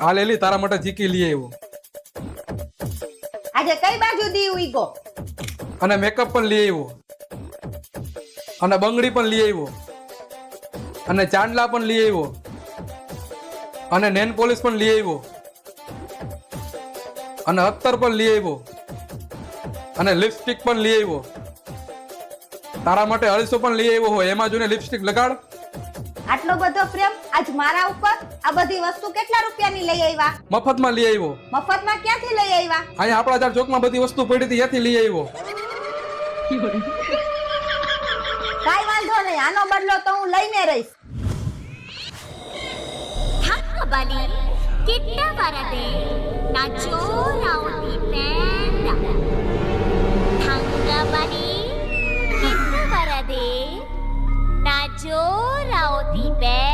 આ લેલી તારા માટે જીકી લઈ આવ્યો. આજે કઈ બાજુ દી ઉઈગો અને મેકઅપ પણ લઈ આવ્યો. અને બંગડી પણ લઈ આવ્યો. અને ચાંદલા પણ લઈ આવ્યો. અને નેન પોલિશ પણ લઈ આવ્યો. અને અત્તર પણ લઈ આવ્યો. અને લિપસ્ટિક પણ લઈ આવ્યો. તારા માટે અળીસો પણ લઈ આવ્યો હોય એમાં જોઈને લિપસ્ટિક લગાડ. આટલો બધો પ્રેમ આજ મારા ઉપર? આ બધી વસ્તુ કેટલા રૂપિયાની લઈ આવ્યા? મફતમાં લઈ આવ્યો. મફતમાં ક્યાંથી લઈ આવ્યા? અહીંયા આપણા ચાર ચોકમાં બધી વસ્તુ પડી હતી ત્યાંથી લઈ આવ્યો. કાઈ વાંધો નહીં આનો બદલો તો હું લઈને રહીશ. હા બની કેટલા વાર દે? ના ચોરા Be best.